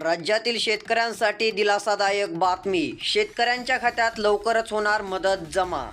राज्यातील शेतकऱ्यांसाठी दिलासादायक बातमी. शेतकऱ्यांच्या खात्यात लवकरच होणार मदत जमा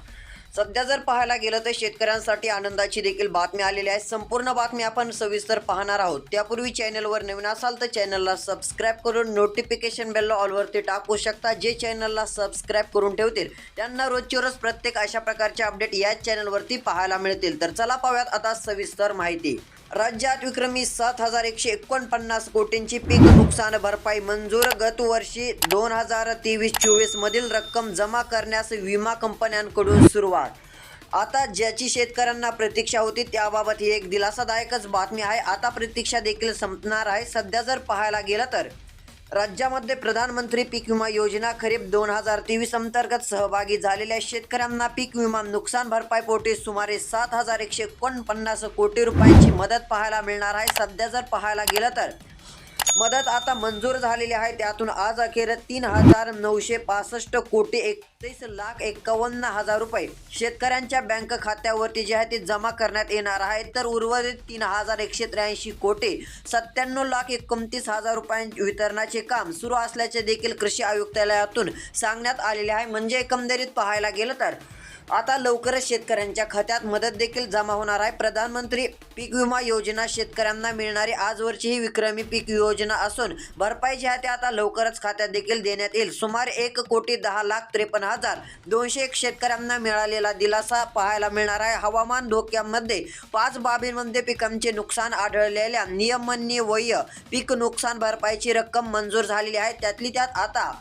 सध्या जर पाहायला गेलं तर शेतकऱ्यांसाठी आनंदाची देखील बातमी आलेली आहे. संपूर्ण बातमी आपण सविस्तर पाहणार आहोत. त्यापूर्वी चॅनलवर नवीन असाल तर चॅनलला सबस्क्राईब करून नोटिफिकेशन बेल ऑलवरती टाकू शकता. जे चॅनलला सबस्क्राईब करून ठेवतील त्यांना रोजची रोज प्रत्येक अशा प्रकारचे अपडेट याच चॅनलवरती पाहायला मिळतील. तर चला पाहूयात आता सविस्तर माहिती. राज्यात विक्रमी सात हजार एकशे एकोणपन्नास कोटींची पीक नुकसान भरपाई मंजूर. गतवर्षी दोन हजार तेवीस चोवीस मधील रक्कम जमा करण्यास विमा कंपन्यांकडून सुरुवात आता ज्याची शेतकऱ्यांना प्रतीक्षा होती त्याबाबत ही एक दिलासादायकच बातमी आहे. आता प्रतीक्षा देखील संपणार आहे. सध्या जर पाहायला गेलं तर राज्यामध्ये प्रधानमंत्री पीक विमा योजना खरीप दोन हजार तेवीस अंतर्गत सहभागी झालेल्या शेतकऱ्यांना पीक विमा नुकसान भरपाई पोटी सुमारे सात हजार एकशे एकोणपन्नास कोटी रुपयांची मदत पाहायला मिळणार आहे. सध्या जर पाहायला गेलं तर मदत आता मंजूर झालेली आहे. त्यातून आज अखेर तीन हजार नऊशे पासष्ट कोटी एकतीस लाख एकावन्न हजार रुपये शेतकऱ्यांच्या बँक खात्यावरती जे आहे ते जमा करण्यात येणार आहे. तर उर्वरित तीन हजार एकशे त्र्याऐंशी कोटी सत्त्याण्णव लाख एकोणतीस हजार रुपयांचे वितरणाचे काम सुरू असल्याचे देखील कृषी आयुक्तालयातून सांगण्यात आलेले आहे. म्हणजे एकंदरीत पाहायला गेलं तर आता लवकरच शेतकऱ्यांच्या खात्यात मदत देखील जमा होणार आहे. प्रधानमंत्री पीक विमा योजना शेतकऱ्यांना मिळणारी आजवरची ही विक्रमी पीक योजना असून भरपाई जी आहे ते आता लवकरच खात्यात देखील देण्यात येईल. सुमारे एक कोटी दहा लाख त्रेपन्न हजार दोनशे एक शेतकऱ्यांना मिळालेला दिलासा पाहायला मिळणार आहे. हवामान धोक्यामध्ये पाच बाबींमध्ये पिकांचे नुकसान आढळलेल्या नियमन्वय्य पीक नुकसान भरपाईची रक्कम मंजूर झालेली आहे. त्यातली त्यात आता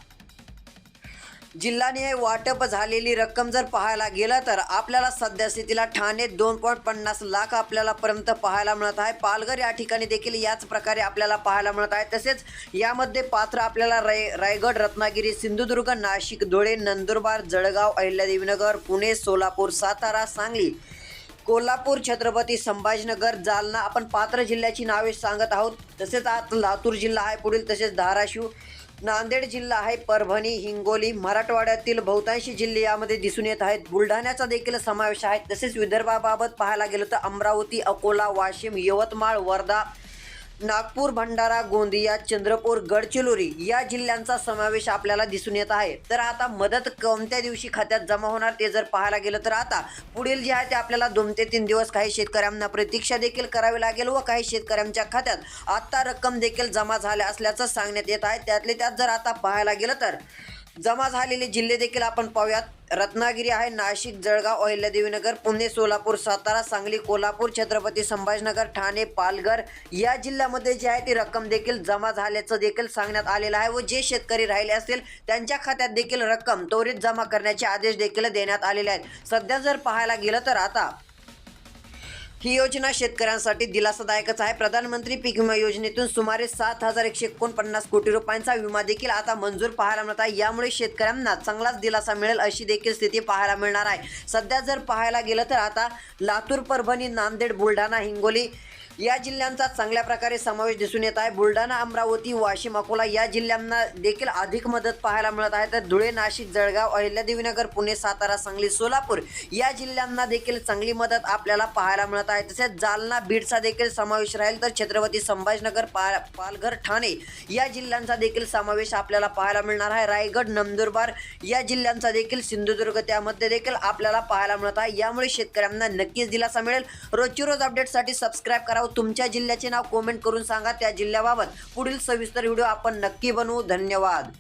जिल्हानिहाय वाटप झालेली रक्कम जर पाहायला गेलं तर आपल्याला सध्या स्थितीला ठाणे दोन पॉईंट पन्नास लाख आपल्याला पर्यंत पाहायला मिळत आहे. पालघर या ठिकाणी देखील याच प्रकारे आपल्याला पाहायला मिळत आहे. तसेच यामध्ये पात्र आपल्याला राय रायगड रत्नागिरी सिंधुदुर्ग नाशिक धुळे नंदुरबार जळगाव अहिल्यादेवीनगर पुणे सोलापूर सातारा सांगली कोल्हापूर छत्रपती संभाजीनगर जालना आपण पात्र जिल्ह्याची नावे सांगत आहोत. तसेच आता लातूर जिल्हा आहे पुढील तसेच धाराशिव नांदेड जिल्हा आहे परभणी हिंगोली मराठवाड्यातील बहुतांशी जिल्हे यामध्ये दिसून येत आहेत. बुलढाण्याचा देखील समावेश आहे. तसेच विदर्भाबाबत पाहायला गेलं तर अमरावती अकोला वाशिम यवतमाळ वर्धा नागपूर भंडारा गोंदिया चंद्रपूर गडचिरोली या जिल्ह्यांचा समावेश आपल्याला दिसून येत आहे. तर आता मदत कोणत्या दिवशी खात्यात जमा होणार ते जर पाहायला गेलं तर आता पुढील जे आहे ते आपल्याला दोन ते तीन दिवस काही शेतकऱ्यांना प्रतीक्षा देखील करावी लागेल व काही शेतकऱ्यांच्या खात्यात आत्ता रक्कम देखील जमा झाल्या असल्याचं सांगण्यात येत आहे. त्यातले त्यात जर आता पाहायला गेलं तर जमा झालेले जिल्हे देखील आपण पाहूयात. रत्नागिरी आहे नाशिक जळगाव अहिल्यादेवीनगर पुणे सोलापूर सातारा सांगली कोल्हापूर छत्रपती संभाजीनगर ठाणे पालघर या जिल्ह्यामध्ये जी आहे ती रक्कम देखील जमा झाल्याचं देखील सांगण्यात आलेलं आहे व जे शेतकरी राहिले असतील त्यांच्या खात्यात देखील रक्कम त्वरित जमा करण्याचे आदेश देखील देण्यात आलेले आहेत. सध्या जर पाहायला गेलं तर आता ही योजना शेतकऱ्यांसाठी दिलासादायकच आहे. प्रधानमंत्री पीक विमा योजनेतून सुमारे सात हजार एकशे एकोणपन्नास कोटी रुपयांचा विमा देखील आता मंजूर पाहायला मिळत आहे. यामुळे शेतकऱ्यांना चांगलाच दिलासा मिळेल अशी देखील स्थिती पाहायला मिळणार आहे. सध्या जर पाहायला गेलं तर आता लातूर परभणी नांदेड बुलढाणा हिंगोली या जिल्ह्यांचा चांगल्या प्रकारे समावेश दिसून येत आहे. बुलढाणा अमरावती वाशिम अकोला या जिल्ह्यांना देखील अधिक मदत पाहायला मिळत आहे. तर धुळे नाशिक जळगाव अहिल्यादेवीनगर पुणे सातारा सांगली सोलापूर या जिल्ह्यांना देखील चांगली मदत आपल्याला पाहायला मिळत आहे. तसेच जालना बीडचा देखील समावेश राहील तर छत्रपती संभाजीनगर पा पालघर ठाणे या जिल्ह्यांचा देखील समावेश आपल्याला पाहायला मिळणार आहे. रायगड नंदुरबार या जिल्ह्यांचा देखील सिंधुदुर्ग त्यामध्ये देखील आपल्याला पाहायला मिळत आहे. यामुळे शेतकऱ्यांना नक्कीच दिलासा मिळेल. रोजची रोज अपडेटसाठी सबस्क्राईब करावं तुमच्या जिल्ह्याचे नाव कमेंट करून सांगा. त्या जिल्ह्याबाबत पुढील सविस्तर व्हिडिओ आपण नक्की बनवू. धन्यवाद.